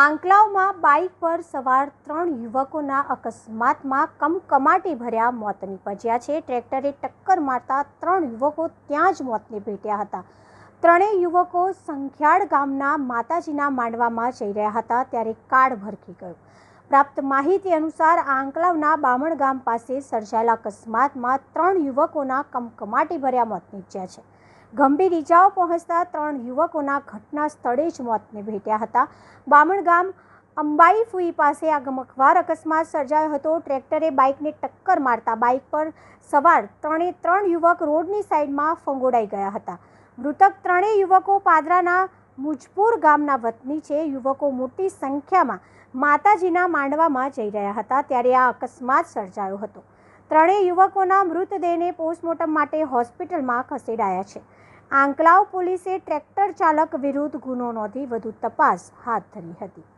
આંકલાવમાં bike પર સવાર ત્રણ યુવકોના અકસ્માતમાં કમકમાટી ભર્યા મોત નીપજ્યા છે. ટ્રેક્ટરે ટક્કર મારતા ત્રણ યુવકો ત્યાં જ મોતને ભેટ્યા હતા. ત્રણેય યુવકો સંખ્યાળ ગામના માતાજીના માંડવામાં જઈ રહ્યા હતા ત્યારે કાળ ભરખી ગયો. પ્રાપ્ત માહિતી અનુસાર આંકલાવના બામણ ગામ પાસે સર્જાયેલા અકસ્માતમાં ત્રણ યુવકોના કમકમાટી ભર્યા મોત નીપજ્યા છે. ગંભીર ઇજાઓ પહોંચતા ત્રણ યુવકોના ઘટના સ્થળે જ મોતને ભેટ્યા હતા. બામણ ગામ અંબાઈ ફુઈ પાસે આ ગમખવાર અકસ્માત સર્જાયો હતો. ટ્રેક્ટરે બાઇકને ટક્કર મારતા બાઇક પર સવાર ત્રણે ત્રણ યુવક રોડની સાઈડમાં ફંગોડાઈ ગયા હતા. મૃતક ત્રણેય યુવકો પાદરાના મુજપુર ગામના વતની છે. યુવકો મોટી સંખ્યામાં માતાજીના માંડવામાં જઈ રહ્યા હતા. ત્યારે આ અકસ્માત સર્જાયો હતો. ત્રણેય યુવકોના મૃતદેહને પોસ્ટમોર્ટમ માટે હોસ્પિટલમાં ખસેડાયા છે. આંકલાવ પોલીસે ટ્રેક્ટર ચાલક વિરુદ્ધ ગુનો નોંધી વધુ તપાસ હાથ ધરી હતી.